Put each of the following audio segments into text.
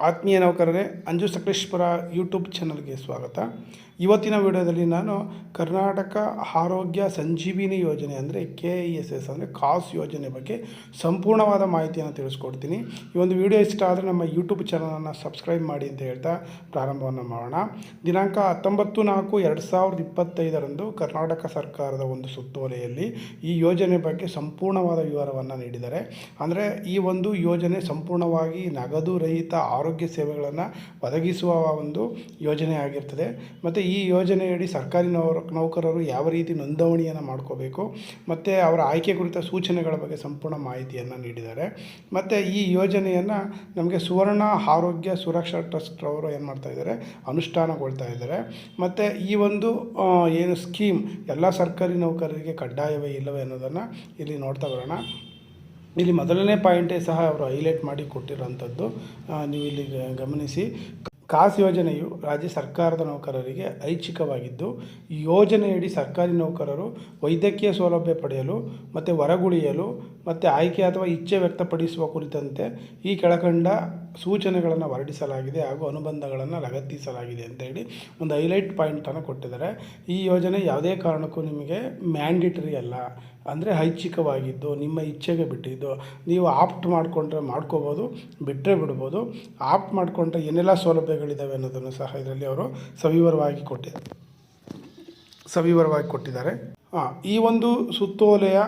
ಆತ್ಮೀಯ ನೌಕರರೇ, ಅಂಜು ಸಕಲೇಶ್ವರ ಯೂಟ್ಯೂಬ್ ಚಾನಲ್ಗೆ ಸ್ವಾಗತ. ಇವತ್ತಿನ ವಿಡಿಯೋದಲ್ಲಿ ನಾನು ಕರ್ನಾಟಕ ಆರೋಗ್ಯ ಸಂಜೀವಿನಿ ಯೋಜನೆ ಅಂದರೆ ಕೆ ಇ ಎಸ್ ಎಸ್ ಅಂದರೆ ಕಾಸ್ ಯೋಜನೆ ಬಗ್ಗೆ ಸಂಪೂರ್ಣವಾದ ಮಾಹಿತಿಯನ್ನು ತಿಳಿಸ್ಕೊಡ್ತೀನಿ. ಈ ಒಂದು ವಿಡಿಯೋ ಇಷ್ಟ ಆದರೆ ನಮ್ಮ ಯೂಟ್ಯೂಬ್ ಚಾನಲನ್ನು ಸಬ್ಸ್ಕ್ರೈಬ್ ಮಾಡಿ ಅಂತ ಹೇಳ್ತಾ ಪ್ರಾರಂಭವನ್ನು ಮಾಡೋಣ. ದಿನಾಂಕ ಹತ್ತೊಂಬತ್ತು ನಾಲ್ಕು ಎರಡು ಸಾವಿರದ ಇಪ್ಪತ್ತೈದರಂದು ಕರ್ನಾಟಕ ಸರ್ಕಾರದ ಒಂದು ಸುತ್ತೋಲೆಯಲ್ಲಿ ಈ ಯೋಜನೆ ಬಗ್ಗೆ ಸಂಪೂರ್ಣವಾದ ವಿವರವನ್ನು ನೀಡಿದ್ದಾರೆ. ಅಂದರೆ ಈ ಒಂದು ಯೋಜನೆ ಸಂಪೂರ್ಣವಾಗಿ ನಗದು ರಹಿತ ಆರೋಗ್ಯ ಸೇವೆಗಳನ್ನು ಒದಗಿಸುವ ಒಂದು ಯೋಜನೆ ಆಗಿರ್ತದೆ. ಮತ್ತು ಈ ಯೋಜನೆಯಡಿ ಸರ್ಕಾರಿ ನೌಕರರು ಯಾವ ರೀತಿ ನೋಂದಣಿಯನ್ನು ಮಾಡ್ಕೋಬೇಕು, ಮತ್ತು ಅವರ ಆಯ್ಕೆ ಕುರಿತ ಸೂಚನೆಗಳ ಬಗ್ಗೆ ಸಂಪೂರ್ಣ ಮಾಹಿತಿಯನ್ನು ನೀಡಿದ್ದಾರೆ. ಮತ್ತು ಈ ಯೋಜನೆಯನ್ನು ನಮಗೆ ಸುವರ್ಣ ಆರೋಗ್ಯ ಸುರಕ್ಷಾ ಟ್ರಸ್ಟ್ ಅವರು ಏನು ಮಾಡ್ತಾ ಇದ್ದಾರೆ, ಅನುಷ್ಠಾನಗೊಳ್ತಾ ಇದ್ದಾರೆ. ಮತ್ತು ಈ ಒಂದು ಏನು ಸ್ಕೀಮ್ ಎಲ್ಲ ಸರ್ಕಾರಿ ನೌಕರರಿಗೆ ಕಡ್ಡಾಯವೇ ಇಲ್ಲವೇ ಅನ್ನೋದನ್ನು ಇಲ್ಲಿ ನೋಡ್ತಾ ಬರೋಣ. ಇಲ್ಲಿ ಮೊದಲನೇ ಪಾಯಿಂಟೇ ಸಹ ಅವರು ಹೈಲೈಟ್ ಮಾಡಿ ಕೊಟ್ಟಿರುವಂಥದ್ದು. ನೀವು ಇಲ್ಲಿ ಗಮನಿಸಿ. ಕಾಸ್ ಯೋಜನೆಯು ರಾಜ್ಯ ಸರ್ಕಾರದ ನೌಕರರಿಗೆ ಐಚ್ಛಿಕವಾಗಿದ್ದು ಯೋಜನೆಯಡಿ ಸರ್ಕಾರಿ ನೌಕರರು ವೈದ್ಯಕೀಯ ಸೌಲಭ್ಯ ಪಡೆಯಲು ಮತ್ತು ಹೊರಗುಳಿಯಲು ಮತ್ತು ಆಯ್ಕೆ ಅಥವಾ ಇಚ್ಛೆ ವ್ಯಕ್ತಪಡಿಸುವ ಕುರಿತಂತೆ ಈ ಕೆಳಕಂಡ ಸೂಚನೆಗಳನ್ನು ಹೊರಡಿಸಲಾಗಿದೆ ಹಾಗೂ ಅನುಬಂಧಗಳನ್ನು ಲಗತ್ತಿಸಲಾಗಿದೆ ಅಂತೇಳಿ ಒಂದು ಹೈಲೈಟ್ ಪಾಯಿಂಟನ್ನು ಕೊಟ್ಟಿದ್ದಾರೆ. ಈ ಯೋಜನೆ ಯಾವುದೇ ಕಾರಣಕ್ಕೂ ನಿಮಗೆ ಮ್ಯಾಂಡೇಟರಿ ಅಲ್ಲ. ಅಂದರೆ ಐಚ್ಛಿಕವಾಗಿದ್ದು, ನಿಮ್ಮ ಇಚ್ಛೆಗೆ ಬಿಟ್ಟಿದ್ದು. ನೀವು ಆಪ್ಟ್ ಮಾಡಿಕೊಂಡ್ರೆ ಮಾಡ್ಕೋಬೋದು ಬಿಟ್ಟರೆ ಬಿಡ್ಬೋದು. ಆಪ್ಟ್ ಮಾಡಿಕೊಂಡ್ರೆ ಏನೆಲ್ಲ ಸೌಲಭ್ಯಗಳಿದ್ದಾವೆ ಅನ್ನೋದನ್ನು ಸಹ ಇದರಲ್ಲಿ ಅವರು ಸವಿವರವಾಗಿ ಕೊಟ್ಟಿದ್ದಾರೆ ಸವಿವರವಾಗಿ ಕೊಟ್ಟಿದ್ದಾರೆ. ಹಾಂ ಈ ಒಂದು ಸುತ್ತೋಲೆಯ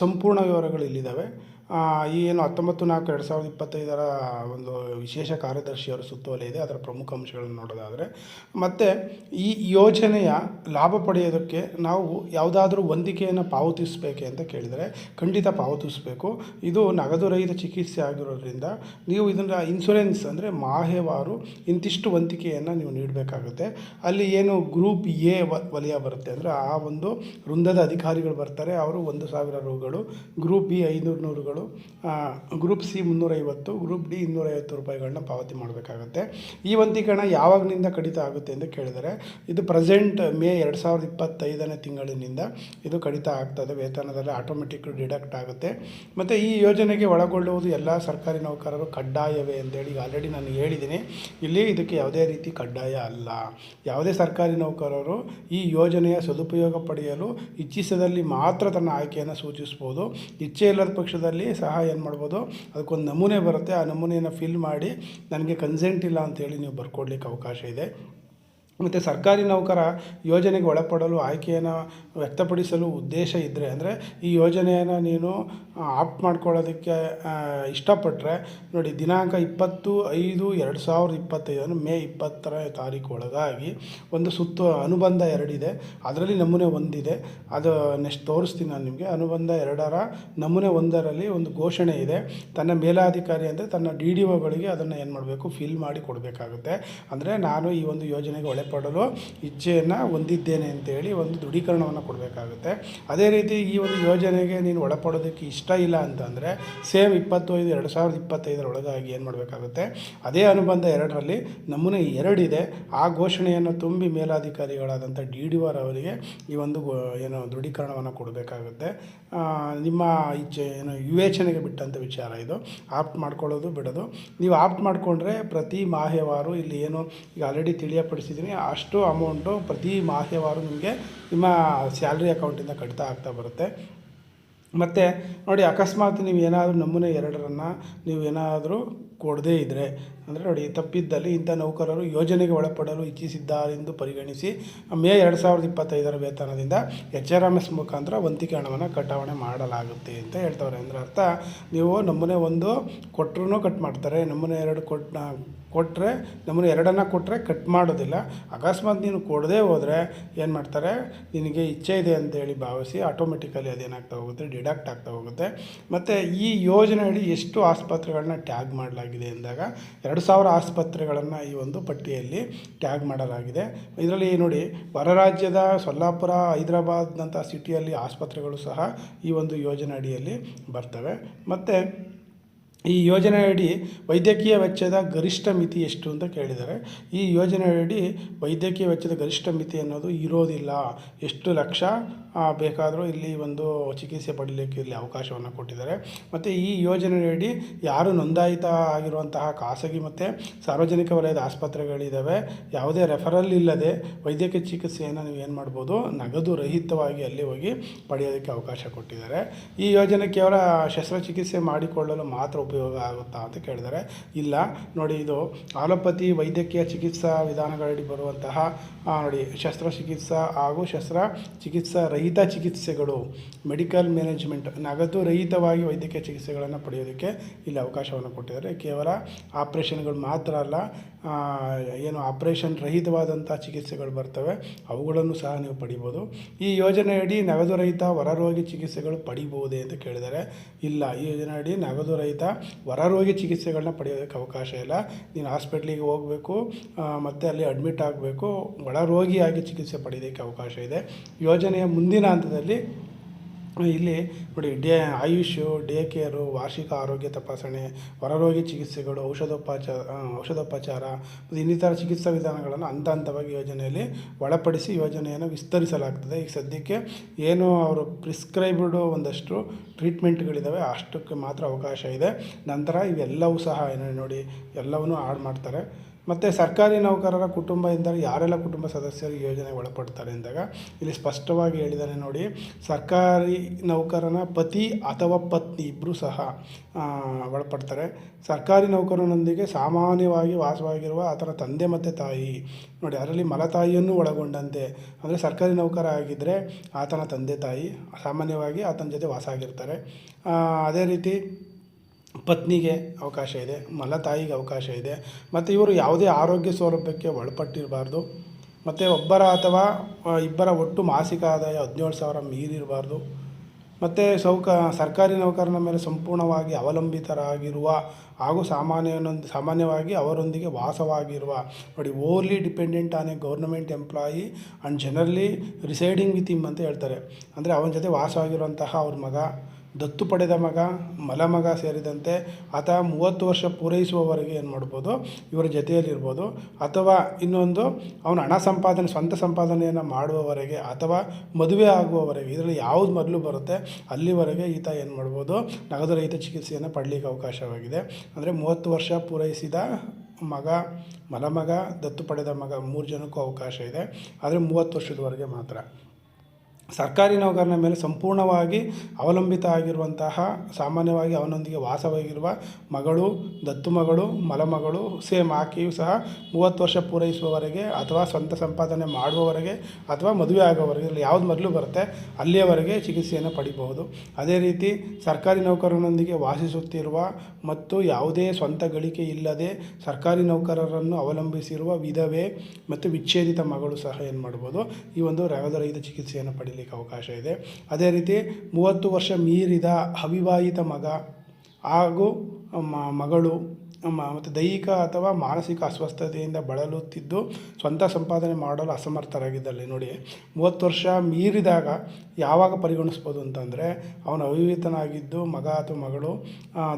ಸಂಪೂರ್ಣ ವಿವರಗಳು ಇಲ್ಲಿದ್ದಾವೆ ಈ ಏನು ಹತ್ತೊಂಬತ್ತು ನಾಲ್ಕು ಎರಡು ಸಾವಿರದ ಇಪ್ಪತ್ತೈದರ ಒಂದು ವಿಶೇಷ ಕಾರ್ಯದರ್ಶಿಯವರ ಸುತ್ತೋಲೆ ಇದೆ, ಅದರ ಪ್ರಮುಖ ಅಂಶಗಳನ್ನು ನೋಡೋದಾದರೆ. ಮತ್ತು ಈ ಯೋಜನೆಯ ಲಾಭ ಪಡೆಯೋದಕ್ಕೆ ನಾವು ಯಾವುದಾದ್ರೂ ಹೊಂದಿಕೆಯನ್ನು ಪಾವತಿಸಬೇಕೆ ಅಂತ ಕೇಳಿದರೆ ಖಂಡಿತ ಪಾವತಿಸಬೇಕು. ಇದು ನಗದು ರಹಿತ ಚಿಕಿತ್ಸೆ ಆಗಿರೋದ್ರಿಂದ ನೀವು ಇದನ್ನು ಇನ್ಶೂರೆನ್ಸ್ ಅಂದರೆ ಮಾಹೆವಾರು ಇಂತಿಷ್ಟು ವಂತಿಕೆಯನ್ನು ನೀವು ನೀಡಬೇಕಾಗುತ್ತೆ. ಅಲ್ಲಿ ಏನು ಗ್ರೂಪ್ ಎ ವಲಯ ಬರುತ್ತೆ ಅಂದರೆ ಆ ಒಂದು ವೃಂದದ ಅಧಿಕಾರಿಗಳು ಬರ್ತಾರೆ, ಅವರು ಒಂದು ಸಾವಿರ ರೂಗಳು ಗ್ರೂಪ್ ಬಿ ಐನೂರು ನೂರುಗಳು ಗ್ರೂಪ್ ಸಿ ಮುನ್ನೂರೈವತ್ತು ಗ್ರೂಪ್ ಡಿ ಇನ್ನೂರೈವತ್ತು ರೂಪಾಯಿಗಳನ್ನ ಪಾವತಿ ಮಾಡಬೇಕಾಗುತ್ತೆ. ಈ ವಂತಿಕರಣ ಯಾವಾಗಿನಿಂದ ಕಡಿತ ಆಗುತ್ತೆ ಅಂತ ಕೇಳಿದರೆ, ಇದು ಪ್ರೆಸೆಂಟ್ ಮೇ ಎರಡು ಸಾವಿರದ ಇಪ್ಪತ್ತೈದನೇ ತಿಂಗಳಿನಿಂದ ಇದು ಕಡಿತ ಆಗ್ತದೆ ವೇತನದಲ್ಲಿ ಆಟೋಮೆಟಿಕ್ ಡಿಡಕ್ಟ್ ಆಗುತ್ತೆ. ಮತ್ತು ಈ ಯೋಜನೆಗೆ ಒಳಗೊಳ್ಳುವುದು ಎಲ್ಲ ಸರ್ಕಾರಿ ನೌಕರರು ಕಡ್ಡಾಯವೇ ಅಂತೇಳಿ ಆಲ್ರೆಡಿ ನಾನು ಹೇಳಿದ್ದೀನಿ. ಇಲ್ಲಿ ಇದಕ್ಕೆ ಯಾವುದೇ ರೀತಿ ಕಡ್ಡಾಯ ಅಲ್ಲ. ಯಾವುದೇ ಸರ್ಕಾರಿ ನೌಕರರು ಈ ಯೋಜನೆಯ ಸದುಪಯೋಗ ಪಡೆಯಲು ಇಚ್ಛಿಸದಲ್ಲಿ ಮಾತ್ರ ತನ್ನ ಆಯ್ಕೆಯನ್ನು ಸೂಚಿಸ್ಬೋದು. ಇಚ್ಛೆ ಇಲ್ಲದ ಪಕ್ಷದಲ್ಲಿ ಸಹ ಏನು ಮಾಡ್ಬೋದು? ಅದಕ್ಕೊಂದು ನಮೂನೆ ಬರುತ್ತೆ. ಆ ನಮೂನೆಯನ್ನು ಫಿಲ್ ಮಾಡಿ, ನನಗೆ ಕನ್ಸೆಂಟ್ ಇಲ್ಲ ಅಂತೇಳಿ ನೀವು ಬರ್ಕೊಡ್ಲಿಕ್ಕೆ ಅವಕಾಶ ಇದೆ. ಮತ್ತು ಸರ್ಕಾರಿ ನೌಕರ ಯೋಜನೆಗೆ ಒಳಪಡಲು ಆಯ್ಕೆಯನ್ನು ವ್ಯಕ್ತಪಡಿಸಲು ಉದ್ದೇಶ ಇದ್ದರೆ ಅಂದರೆ ಈ ಯೋಜನೆಯನ್ನು ನೀನು ಆಪ್ಟ್ ಮಾಡ್ಕೊಳ್ಳೋದಕ್ಕೆ ಇಷ್ಟಪಟ್ಟರೆ ನೋಡಿ ದಿನಾಂಕ ಇಪ್ಪತ್ತು ಐದು ಎರಡು ಸಾವಿರದ ಇಪ್ಪತ್ತೈದನ್ನು ಮೇ ಇಪ್ಪತ್ತರ ತಾರೀಕು ಒಳಗಾಗಿ ಒಂದು ಸುತ್ತು ಅನುಬಂಧ ಎರಡಿದೆ. ಅದರಲ್ಲಿ ನಮೂನೆ ಒಂದಿದೆ. ಅದು ನೆಕ್ಸ್ಟ್ ತೋರಿಸ್ತೀನಿ ನಾನು ನಿಮಗೆ. ಅನುಬಂಧ ಎರಡರ ನಮೂನೆ ಒಂದರಲ್ಲಿ ಒಂದು ಘೋಷಣೆ ಇದೆ. ತನ್ನ ಮೇಲಾಧಿಕಾರಿ ಅಂದರೆ ತನ್ನ ಡಿ ಡಿ ಒಗಳಿಗೆ ಅದನ್ನು ಏನು ಮಾಡಬೇಕು? ಫಿಲ್ ಮಾಡಿ ಕೊಡಬೇಕಾಗುತ್ತೆ. ಅಂದರೆ ನಾನು ಈ ಒಂದು ಯೋಜನೆಗೆ ಒಳಪಡಲು ಇಚ್ಛೆಯನ್ನು ಹೊಂದಿದ್ದೇನೆ ಅಂತೇಳಿ ಒಂದು ದೃಢೀಕರಣವನ್ನು ಕೊಡಬೇಕಾಗುತ್ತೆ. ಅದೇ ರೀತಿ ಈ ಒಂದು ಯೋಜನೆಗೆ ನೀನು ಒಳಪಡೋದಕ್ಕೆ ಇಷ್ಟ ಇಲ್ಲ ಅಂತಂದರೆ ಸೇಮ್ ಇಪ್ಪತ್ತೈದು, ಎರಡು ಸಾವಿರದ ಇಪ್ಪತ್ತೈದರ ಒಳಗಾಗಿ ಏನು ಮಾಡಬೇಕಾಗುತ್ತೆ? ಅದೇ ಅನುಬಂಧ ಎರಡರಲ್ಲಿ ನಮೂನೆ ಎರಡಿದೆ. ಆ ಘೋಷಣೆಯನ್ನು ತುಂಬಿ ಮೇಲಾಧಿಕಾರಿಗಳಾದಂಥ ಡಿ ಡಿ ಆರ್ ಅವರಿಗೆ ಈ ಒಂದು ಏನು ದೃಢೀಕರಣವನ್ನು ಕೊಡಬೇಕಾಗುತ್ತೆ. ನಿಮ್ಮ ಇಚ್ಛೆ, ಏನು ವಿವೇಚನೆಗೆ ಬಿಟ್ಟಂಥ ವಿಚಾರ ಇದು. ಆಪ್ಟ್ ಮಾಡ್ಕೊಳ್ಳೋದು ಬಿಡೋದು. ನೀವು ಆಪ್ಟ್ ಮಾಡಿಕೊಂಡ್ರೆ ಪ್ರತಿ ಮಾಹೆವಾರು ಇಲ್ಲಿ ಏನು ಈಗ ಆಲ್ರೆಡಿ ತಿಳಿಯಪಡಿಸಿದ್ದೀನಿ ಅಷ್ಟು ಅಮೌಂಟು ಪ್ರತಿ ಮಾಸವಾರು ನಿಮಗೆ ನಿಮ್ಮ ಸ್ಯಾಲ್ರಿ ಅಕೌಂಟಿಂದ ಕಡಿತ ಆಗ್ತಾ ಬರುತ್ತೆ. ಮತ್ತು ನೋಡಿ, ಅಕಸ್ಮಾತ್ ನೀವು ಏನಾದರೂ ನಮೂನೆ ಎರಡರನ್ನು ನೀವು ಏನಾದರೂ ಕೊಡದೇ ಇದ್ದರೆ ಅಂದರೆ ನೋಡಿ, ತಪ್ಪಿದ್ದಲ್ಲಿ ಇಂಥ ನೌಕರರು ಯೋಜನೆಗೆ ಒಳಪಡಲು ಇಚ್ಛಿಸಿದ್ದಾರೆಂದು ಪರಿಗಣಿಸಿ, ಮೇ ಎರಡು ಸಾವಿರದ ಇಪ್ಪತ್ತೈದರ ವೇತನದಿಂದ ಎಚ್ ಆರ್ ಎಂ ಎಸ್ ಮುಖಾಂತರ ವಂತಿಕೆ ಹಣವನ್ನು ಕಟಾವಣೆ ಮಾಡಲಾಗುತ್ತೆ ಅಂತ ಹೇಳ್ತವ್ರೆ. ಅಂದರೆ ಅರ್ಥ, ನೀವು ನಮೂನೆ ಒಂದು ಕೊಟ್ಟರು ಕಟ್ ಮಾಡ್ತಾರೆ, ನಮೂನೆ ಎರಡು ಕೊಟ್ಟು ಕೊಟ್ಟರೆ ನಮ್ಮನ್ನು ಎರಡನ್ನು ಕೊಟ್ಟರೆ ಕಟ್ ಮಾಡೋದಿಲ್ಲ. ಅಕಸ್ಮಾತ್ ನೀನು ಕೊಡದೇ ಹೋದರೆ ಏನು ಮಾಡ್ತಾರೆ? ನಿನಗೆ ಇಚ್ಛೆ ಇದೆ ಅಂತೇಳಿ ಭಾವಿಸಿ ಆಟೋಮೆಟಿಕಲಿ ಅದೇನಾಗ್ತಾ ಹೋಗುತ್ತೆ? ಡಿಡಕ್ಟ್ ಆಗ್ತಾ ಹೋಗುತ್ತೆ. ಮತ್ತು ಈ ಯೋಜನೆಯಡಿ ಎಷ್ಟು ಆಸ್ಪತ್ರೆಗಳನ್ನ ಟ್ಯಾಗ್ ಮಾಡಲಾಗಿದೆ ಎಂದಾಗ ಎರಡು ಸಾವಿರ ಆಸ್ಪತ್ರೆಗಳನ್ನು ಈ ಒಂದು ಪಟ್ಟಿಯಲ್ಲಿ ಟ್ಯಾಗ್ ಮಾಡಲಾಗಿದೆ. ಇದರಲ್ಲಿ ನೋಡಿ, ಹೊರ ರಾಜ್ಯದ ಸೊಲ್ಲಾಪುರ ಹೈದರಾಬಾದ್ನಂಥ ಸಿಟಿಯಲ್ಲಿ ಆಸ್ಪತ್ರೆಗಳು ಸಹ ಈ ಒಂದು ಯೋಜನೆ ಅಡಿಯಲ್ಲಿ ಬರ್ತವೆ. ಮತ್ತು ಈ ಯೋಜನೆಯಡಿ ವೈದ್ಯಕೀಯ ವೆಚ್ಚದ ಗರಿಷ್ಠ ಮಿತಿ ಎಷ್ಟು ಅಂತ ಕೇಳಿದ್ದಾರೆ. ಈ ಯೋಜನೆಯಡಿ ವೈದ್ಯಕೀಯ ವೆಚ್ಚದ ಗರಿಷ್ಠ ಮಿತಿ ಅನ್ನೋದು ಇರೋದಿಲ್ಲ. ಎಷ್ಟು ಲಕ್ಷ ಬೇಕಾದರೂ ಇಲ್ಲಿ ಒಂದು ಚಿಕಿತ್ಸೆ ಪಡೀಲಿಕ್ಕೆ ಇಲ್ಲಿ ಅವಕಾಶವನ್ನು ಕೊಟ್ಟಿದ್ದಾರೆ. ಮತ್ತು ಈ ಯೋಜನೆಯಡಿ ಯಾರು ನೋಂದಾಯಿತ ಆಗಿರುವಂತಹ ಖಾಸಗಿ ಮತ್ತು ಸಾರ್ವಜನಿಕ ವಲಯದ ಆಸ್ಪತ್ರೆಗಳಿದ್ದಾವೆ ಯಾವುದೇ ರೆಫರಲ್ ಇಲ್ಲದೆ ವೈದ್ಯಕೀಯ ಚಿಕಿತ್ಸೆಯನ್ನು ನೀವು ಏನು ಮಾಡ್ಬೋದು, ನಗದು ರಹಿತವಾಗಿ ಅಲ್ಲಿ ಹೋಗಿ ಪಡೆಯೋದಕ್ಕೆ ಅವಕಾಶ ಕೊಟ್ಟಿದ್ದಾರೆ. ಈ ಯೋಜನೆ ಕೇವಲ ಶಸ್ತ್ರಚಿಕಿತ್ಸೆ ಮಾಡಿಕೊಳ್ಳಲು ಮಾತ್ರ ಉಪಯೋಗ ಆಗುತ್ತಾ ಅಂತ ಕೇಳಿದರೆ ಇಲ್ಲ, ನೋಡಿ ಇದು ಆಲೋಪತಿ ವೈದ್ಯಕೀಯ ಚಿಕಿತ್ಸಾ ವಿಧಾನಗಳಡಿ ಬರುವಂತಹ ನೋಡಿ ಶಸ್ತ್ರಚಿಕಿತ್ಸಾ ಹಾಗೂ ಶಸ್ತ್ರ ಚಿಕಿತ್ಸಾ ರಹಿತ ಚಿಕಿತ್ಸೆಗಳು, ಮೆಡಿಕಲ್ ಮ್ಯಾನೇಜ್ಮೆಂಟ್, ನಗದು ರಹಿತವಾಗಿ ವೈದ್ಯಕೀಯ ಚಿಕಿತ್ಸೆಗಳನ್ನು ಪಡೆಯೋದಕ್ಕೆ ಇಲ್ಲಿ ಅವಕಾಶವನ್ನು ಕೊಟ್ಟಿದ್ದಾರೆ. ಕೇವಲ ಆಪ್ರೇಷನ್ಗಳು ಮಾತ್ರ ಅಲ್ಲ ಏನು ಆಪ್ರೇಷನ್ ರಹಿತವಾದಂಥ ಚಿಕಿತ್ಸೆಗಳು ಬರ್ತವೆ, ಅವುಗಳನ್ನು ಸಹ ನೀವು ಪಡಿಬೋದು. ಈ ಯೋಜನೆಯಡಿ ನಗದು ರಹಿತ ಹೊರರೋಗಿ ಚಿಕಿತ್ಸೆಗಳು ಪಡಿಬಹುದೇ ಅಂತ ಕೇಳಿದರೆ ಇಲ್ಲ, ಈ ಯೋಜನೆಯಡಿ ನಗದು ರಹಿತ ಹೊರರೋಗಿ ಚಿಕಿತ್ಸೆಗಳನ್ನ ಪಡೆಯೋದಕ್ಕೆ ಅವಕಾಶ ಇಲ್ಲ. ನೀನು ಹಾಸ್ಪಿಟ್ಲಿಗೆ ಹೋಗಬೇಕು ಮತ್ತು ಅಲ್ಲಿ ಅಡ್ಮಿಟ್ ಆಗಬೇಕು ಒಳರೋಗಿಯಾಗಿ ಚಿಕಿತ್ಸೆ ಪಡೆಯೋದಕ್ಕೆ ಅವಕಾಶ ಇದೆ. ಯೋಜನೆಯ ಮುಂದಿನ ಹಂತದಲ್ಲಿ ಇಲ್ಲಿ ನೋಡಿ, ಡೇ, ಆಯುಷು ಡೇ ಕೇರು ವಾರ್ಷಿಕ ಆರೋಗ್ಯ ತಪಾಸಣೆ, ಹೊರರೋಗಿ ಚಿಕಿತ್ಸೆಗಳು, ಔಷಧೋಪಚಾರ ಔಷಧೋಪಚಾರ, ಮತ್ತು ಇನ್ನಿತರ ಚಿಕಿತ್ಸಾ ವಿಧಾನಗಳನ್ನು ಹಂತ ಹಂತವಾಗಿ ಯೋಜನೆಯಲ್ಲಿ ಒಳಪಡಿಸಿ ಯೋಜನೆಯನ್ನು ವಿಸ್ತರಿಸಲಾಗ್ತದೆ. ಈಗ ಸದ್ಯಕ್ಕೆ ಏನು ಅವರು ಪ್ರಿಸ್ಕ್ರೈಬ್ಡ್ ಒಂದಷ್ಟು ಟ್ರೀಟ್ಮೆಂಟ್ಗಳಿದ್ದಾವೆ ಅಷ್ಟಕ್ಕೆ ಮಾತ್ರ ಅವಕಾಶ ಇದೆ. ನಂತರ ಇವೆಲ್ಲವೂ ಸಹ ಏನು ನೋಡಿ, ಎಲ್ಲವನ್ನೂ ಆಡ್ ಮಾಡ್ತಾರೆ. ಮತ್ತು ಸರ್ಕಾರಿ ನೌಕರರ ಕುಟುಂಬ ಎಂದರೆ ಯಾರೆಲ್ಲ ಕುಟುಂಬ ಸದಸ್ಯರು ಯೋಜನೆಗೆ ಒಳಪಡ್ತಾರೆ ಅಂದಾಗ ಇಲ್ಲಿ ಸ್ಪಷ್ಟವಾಗಿ ಹೇಳಿದ್ದಾರೆ ನೋಡಿ, ಸರ್ಕಾರಿ ನೌಕರನ ಪತಿ ಅಥವಾ ಪತ್ನಿ ಇಬ್ಬರೂ ಸಹ ಒಳಪಡ್ತಾರೆ. ಸರ್ಕಾರಿ ನೌಕರನೊಂದಿಗೆ ಸಾಮಾನ್ಯವಾಗಿ ವಾಸವಾಗಿರುವ ಆತನ ತಂದೆ ಮತ್ತು ತಾಯಿ, ನೋಡಿ ಅದರಲ್ಲಿ ಮಲತಾಯಿಯನ್ನು ಒಳಗೊಂಡಂತೆ, ಅಂದರೆ ಸರ್ಕಾರಿ ನೌಕರ ಆಗಿದ್ದರೆ ಆತನ ತಂದೆ ತಾಯಿ ಸಾಮಾನ್ಯವಾಗಿ ಆತನ ಜೊತೆ ವಾಸ ಆಗಿರ್ತಾರೆ ಅದೇ ರೀತಿ ಪತ್ನಿಗೆ ಅವಕಾಶ ಇದೆ, ಮಲತಾಯಿಗೆ ಅವಕಾಶ ಇದೆ, ಮತ್ತು ಇವರು ಯಾವುದೇ ಆರೋಗ್ಯ ಸೌಲಭ್ಯಕ್ಕೆ ಒಳಪಟ್ಟಿರಬಾರ್ದು, ಮತ್ತು ಒಬ್ಬರ ಅಥವಾ ಇಬ್ಬರ ಒಟ್ಟು ಮಾಸಿಕ ಆದಾಯ ಹದಿನೇಳು ಸಾವಿರ ಮೀರಿರಬಾರ್ದು, ಮತ್ತು ಸೌಕ, ಸರ್ಕಾರಿ ನೌಕರನ ಮೇಲೆ ಸಂಪೂರ್ಣವಾಗಿ ಅವಲಂಬಿತರಾಗಿರುವ ಹಾಗೂ ಸಾಮಾನ್ಯನೊಂದು, ಸಾಮಾನ್ಯವಾಗಿ ಅವರೊಂದಿಗೆ ವಾಸವಾಗಿರುವ, ನೋಡಿ wholly dependent on a government employee and generally residing with him ಅಂತ ಹೇಳ್ತಾರೆ. ಅಂದರೆ ಅವನ ಜೊತೆ ವಾಸವಾಗಿರುವಂತಹ ಅವ್ರ ಮಗ ದತ್ತು ಪಡೆದ ಮಗ ಮಲಮಗ ಸೇರಿದಂತೆ ಆತ ಮೂವತ್ತು ವರ್ಷ ಪೂರೈಸುವವರೆಗೆ ಏನು ಮಾಡ್ಬೋದು? ಇವರ ಜೊತೆಯಲ್ಲಿರ್ಬೋದು. ಅಥವಾ ಇನ್ನೊಂದು, ಅವನು ಹಣ ಸಂಪಾದನೆ, ಸ್ವಂತ ಸಂಪಾದನೆಯನ್ನು ಮಾಡುವವರೆಗೆ ಅಥವಾ ಮದುವೆ ಆಗುವವರೆಗೆ, ಇದರಲ್ಲಿ ಯಾವುದು ಮೊದಲು ಬರುತ್ತೆ, ಅಲ್ಲಿವರೆಗೆ ಈತ ಏನು ಮಾಡ್ಬೋದು? ನಗದು ರಹಿತ ಚಿಕಿತ್ಸೆಯನ್ನು ಪಡಲಿಕ್ಕೆ ಅವಕಾಶವಾಗಿದೆ. ಅಂದರೆ ಮೂವತ್ತು ವರ್ಷ ಪೂರೈಸಿದ ಮಗ ಮಲಮಗ ದತ್ತು ಪಡೆದ ಮಗ ಮೂರು ಜನಕ್ಕೂ ಅವಕಾಶ ಇದೆ. ಆದರೆ ಮೂವತ್ತು ವರ್ಷದವರೆಗೆ ಮಾತ್ರ. ಸರ್ಕಾರಿ ನೌಕರನ ಮೇಲೆ ಸಂಪೂರ್ಣವಾಗಿ ಅವಲಂಬಿತ ಆಗಿರುವಂತಹ ಸಾಮಾನ್ಯವಾಗಿ ಅವನೊಂದಿಗೆ ವಾಸವಾಗಿರುವ ಮಗಳು, ದತ್ತು ಮಗಳು, ಮಲಮಗಳು ಸೇಮ್ ಆಕೆಯು ಸಹ ಮೂವತ್ತು ವರ್ಷ ಪೂರೈಸುವವರೆಗೆ ಅಥವಾ ಸ್ವಂತ ಸಂಪಾದನೆ ಮಾಡುವವರೆಗೆ ಅಥವಾ ಮದುವೆ ಆಗೋವರೆಗೆ ಇಲ್ಲಿ ಯಾವ್ದು ಮೊದಲು ಬರುತ್ತೆ ಅಲ್ಲಿಯವರೆಗೆ ಚಿಕಿತ್ಸೆಯನ್ನು ಪಡಿಬಹುದು. ಅದೇ ರೀತಿ ಸರ್ಕಾರಿ ನೌಕರನೊಂದಿಗೆ ವಾಸಿಸುತ್ತಿರುವ ಮತ್ತು ಯಾವುದೇ ಸ್ವಂತ ಗಳಿಕೆ ಇಲ್ಲದೆ ಸರ್ಕಾರಿ ನೌಕರರನ್ನು ಅವಲಂಬಿಸಿರುವ ವಿಧವೆ ಮತ್ತು ವಿಚ್ಛೇದಿತ ಮಗಳು ಸಹ ಏನು ಮಾಡ್ಬೋದು? ಈ ಒಂದು ರೈತ ಚಿಕಿತ್ಸೆಯನ್ನು ಪಡೀಲಿಕ್ಕೆ ಅವಕಾಶ ಇದೆ. ಅದೇ ರೀತಿ ಮೂವತ್ತು ವರ್ಷ ಮೀರಿದ ಅವಿವಾಹಿತ ಮಗ ಹಾಗೂ ಮಗಳು ಮತ್ತು ದೈಹಿಕ ಅಥವಾ ಮಾನಸಿಕ ಅಸ್ವಸ್ಥತೆಯಿಂದ ಬಳಲುತ್ತಿದ್ದು ಸ್ವಂತ ಸಂಪಾದನೆ ಮಾಡಲು ಅಸಮರ್ಥರಾಗಿದ್ದಲ್ಲಿ ನೋಡಿ, ಮೂವತ್ತು ವರ್ಷ ಮೀರಿದಾಗ ಯಾವಾಗ ಪರಿಗಣಿಸ್ಬೋದು ಅಂತಂದರೆ, ಅವನು ಅವಿವಾಹಿತನಾಗಿದ್ದು ಮಗ ಅಥವಾ ಮಗಳು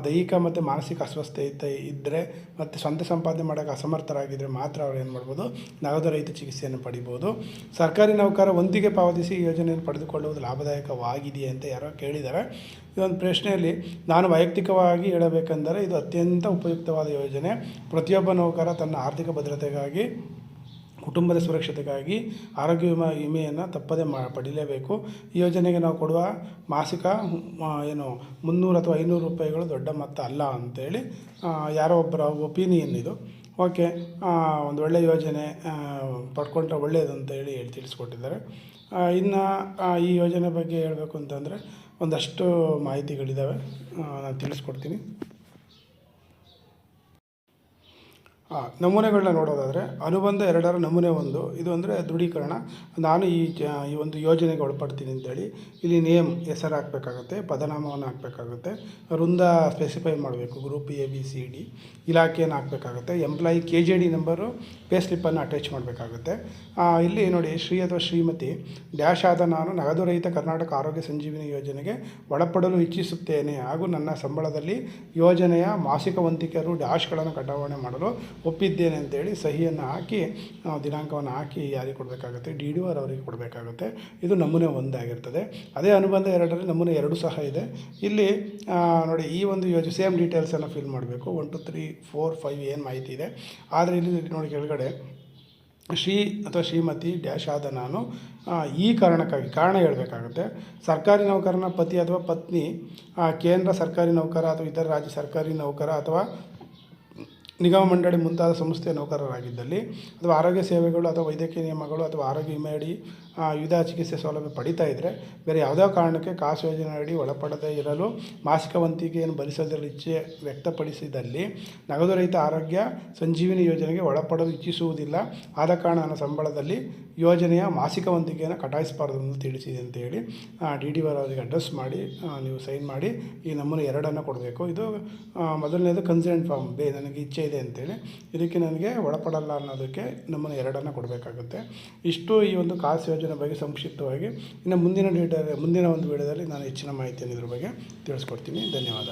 ದೈಹಿಕ ಮತ್ತು ಮಾನಸಿಕ ಅಸ್ವಸ್ಥತೆ ಇದ್ದರೆ ಮತ್ತು ಸ್ವಂತ ಸಂಪಾದನೆ ಮಾಡೋಕೆ ಅಸಮರ್ಥರಾಗಿದ್ದರೆ ಮಾತ್ರ ಅವ್ರು ಏನು ಮಾಡ್ಬೋದು? ನಗದು ರಹಿತ ಚಿಕಿತ್ಸೆಯನ್ನು ಪಡಿಬೋದು. ಸರ್ಕಾರಿ ನೌಕರ ಒಂದಿಗೆ ಪಾವತಿಸಿ ಯೋಜನೆಯನ್ನು ಪಡೆದುಕೊಳ್ಳುವುದು ಲಾಭದಾಯಕವಾಗಿದೆಯೇ ಅಂತ ಯಾರೋ ಕೇಳಿದ್ದಾರೆ. ಈ ಪ್ರಶ್ನೆಯಲ್ಲಿ ನಾನು ವೈಯಕ್ತಿಕವಾಗಿ ಹೇಳಬೇಕೆಂದರೆ ಇದು ಅತ್ಯಂತ ಉಪಯುಕ್ತವಾದ ಯೋಜನೆ. ಪ್ರತಿಯೊಬ್ಬ ನೌಕರ ತನ್ನ ಆರ್ಥಿಕ ಭದ್ರತೆಗಾಗಿ, ಕುಟುಂಬದ ಸುರಕ್ಷತೆಗಾಗಿ ಆರೋಗ್ಯ ವಿಮಾ ವಿಮೆಯನ್ನು ತಪ್ಪದೇ ಮಾ, ಪಡೀಲೇಬೇಕು. ಈ ಯೋಜನೆಗೆ ನಾವು ಕೊಡುವ ಮಾಸಿಕ ಏನು, ಮುನ್ನೂರು ಅಥವಾ ಐನೂರು ರೂಪಾಯಿಗಳು ದೊಡ್ಡ ಮೊತ್ತ ಅಲ್ಲ ಅಂತೇಳಿ ಯಾರೋ ಒಬ್ಬರ ಒಪಿನಿಯನ್ ಇದು. ಓಕೆ ಒಂದು ಒಳ್ಳೆಯ ಯೋಜನೆ ಪಡ್ಕೊಂಡ್ರೆ ಒಳ್ಳೆಯದು ಅಂತ ಹೇಳಿ ಹೇಳಿ ತಿಳಿಸ್ಕೊಟ್ಟಿದ್ದಾರೆ ಇನ್ನು ಈ ಯೋಜನೆ ಬಗ್ಗೆ ಹೇಳಬೇಕು ಅಂತಂದರೆ ಒಂದಷ್ಟು ಮಾಹಿತಿಗಳಿದ್ದಾವೆ ನಾನು ತಿಳಿಸ್ಕೊಡ್ತೀನಿ. ಆ, ನಮೂನೆಗಳನ್ನ ನೋಡೋದಾದರೆ ಅನುಬಂಧ ಎರಡರ ನಮೂನೆ ಒಂದು. ಇದು ಅಂದರೆ ದೃಢೀಕರಣ. ನಾನು ಈ ಜ ಈ ಒಂದು ಯೋಜನೆಗೆ ಒಳಪಡ್ತೀನಿ ಅಂತೇಳಿ ಇಲ್ಲಿ ನೇಮ್ ಹೆಸರು ಹಾಕಬೇಕಾಗುತ್ತೆ ಪದನಾಮವನ್ನು ಹಾಕಬೇಕಾಗುತ್ತೆ ವೃಂದ ಸ್ಪೆಸಿಫೈ ಮಾಡಬೇಕು group A B C D ಇಲಾಖೆಯನ್ನು ಹಾಕಬೇಕಾಗುತ್ತೆ employee K J D number pay ಸ್ಲಿಪ್ಪನ್ನು attach ಮಾಡಬೇಕಾಗುತ್ತೆ. ಇಲ್ಲಿ ನೋಡಿ ಶ್ರೀ ಅಥವಾ ಶ್ರೀಮತಿ ಡ್ಯಾಶ್ ಆದ ನಾನು ನಗದು ರಹಿತ ಕರ್ನಾಟಕ ಆರೋಗ್ಯ ಸಂಜೀವಿನಿ ಯೋಜನೆಗೆ ಒಳಪಡಲು ಇಚ್ಛಿಸುತ್ತೇನೆ. ಹಾಗೂ ನನ್ನ ಸಂಬಳದಲ್ಲಿ ಯೋಜನೆಯ ಮಾಸಿಕ ವಂತಿಕೆಯರು ಡ್ಯಾಶ್ಗಳನ್ನು ಕಟಾವಣೆ ಮಾಡಲು ಒಪ್ಪಿದ್ದೇನೆ ಅಂತೇಳಿ ಸಹಿಯನ್ನು ಹಾಕಿ ದಿನಾಂಕವನ್ನು ಹಾಕಿ ಯಾರಿಗೆ ಕೊಡಬೇಕಾಗುತ್ತೆ? ಡಿ ಡಿ ಆರ್ ಅವರಿಗೆ ಕೊಡಬೇಕಾಗುತ್ತೆ. ಇದು ನಮೂನೆ ಒಂದಾಗಿರ್ತದೆ ಅದೇ ಅನುಬಂಧ ಎರಡರಲ್ಲಿ ನಮೂನೆ ಎರಡು ಸಹ ಇದೆ. ಇಲ್ಲಿ ನೋಡಿ, ಈ ಒಂದು ಯೋಜನೆ, ಸೇಮ್ ಡೀಟೇಲ್ಸನ್ನು ಫಿಲ್ ಮಾಡಬೇಕು. One, two, three, four, five ಏನು ಮಾಹಿತಿ ಇದೆ. ಆದರೆ ಇಲ್ಲಿ ನೋಡಿ ಕೆಳಗಡೆ, ಶ್ರೀ ಅಥವಾ ಶ್ರೀಮತಿ ಡ್ಯಾಶ್ ಆದ ನಾನು ಈ ಕಾರಣಕ್ಕಾಗಿ, ಕಾರಣ ಹೇಳಬೇಕಾಗುತ್ತೆ. ಸರ್ಕಾರಿ ನೌಕರನ ಪತಿ ಅಥವಾ ಪತ್ನಿ ಕೇಂದ್ರ ಸರ್ಕಾರಿ ನೌಕರ ಅಥವಾ ಇತರ ರಾಜ್ಯ ಸರ್ಕಾರಿ ನೌಕರ ಅಥವಾ ನಿಗಮ ಮಂಡಳಿ ಮುಂತಾದ ಸಂಸ್ಥೆಯ ನೌಕರರಾಗಿದ್ದಲ್ಲಿ ಅಥವಾ ಆರೋಗ್ಯ ಸೇವೆಗಳು ಅಥವಾ ವೈದ್ಯಕೀಯ ನಿಯಮಗಳು ಅಥವಾ ಆರೋಗ್ಯ ವಿಮೆ ಅಡಿ ಚಿಕಿತ್ಸೆ ಸೌಲಭ್ಯ ಪಡಿತಾ ಇದ್ದರೆ ಬೇರೆ ಯಾವುದೇ ಕಾರಣಕ್ಕೆ ಕಾಸು ಯೋಜನೆ ಅಡಿ ಒಳಪಡದೇ ಇರಲು ಮಾಸಿಕ ವಂತಿಕೆಯನ್ನು ಭರಿಸದಿರಲು ಇಚ್ಛೆ ವ್ಯಕ್ತಪಡಿಸಿದಲ್ಲಿ ನಗದು ರಹಿತ ಆರೋಗ್ಯ ಸಂಜೀವಿನಿ ಯೋಜನೆಗೆ ಒಳಪಡಲು ಇಚ್ಛಿಸುವುದಿಲ್ಲ. ಆದ ಕಾರಣ ನನ್ನ ಸಂಬಳದಲ್ಲಿ ಯೋಜನೆಯ ಮಾಸಿಕ ವಂತಿಕೆಯನ್ನು ಕಟಾಯಿಸಬಾರ್ದು ಎಂದು ತಿಳಿಸಿದೆ ಅಂತೇಳಿ ಡಿ ಡಿ ಆರ್ ಅವರಿಗೆ ಅಡ್ರೆಸ್ ಮಾಡಿ ನೀವು ಸೈನ್ ಮಾಡಿ ಈ ನಮೂನೆ ಎರಡನ್ನು ಕೊಡಬೇಕು. ಇದು ಮೊದಲನೇದು ಕನ್ಸೆಂಟ್ ಫಾರ್ಮ್ ಬೇ, ನನಗೆ ಇಚ್ಛೆ ಇದೆ ಅಂತೇಳಿ ಇದಕ್ಕೆ ನನಗೆ ಒಳಪಡಲ್ಲ ಅನ್ನೋದಕ್ಕೆ ನಮೂನೆ ಎರಡನ್ನು ಕೊಡಬೇಕಾಗುತ್ತೆ. ಇಷ್ಟು ಈ ಒಂದು ಕಾಸು ಯೋಜನೆ ಬಗ್ಗೆ ಸಂಕ್ಷಿಪ್ತವಾಗಿ. ಇನ್ನು ಮುಂದಿನ ಡೇಟಲ್ಲಿ ಮುಂದಿನ ಒಂದು ವಿಡಿಯೋದಲ್ಲಿ ನಾನು ಹೆಚ್ಚಿನ ಮಾಹಿತಿಯನ್ನು ಇದ್ರ ಬಗ್ಗೆ ತಿಳಿಸ್ಕೊಡ್ತೀನಿ. ಧನ್ಯವಾದ.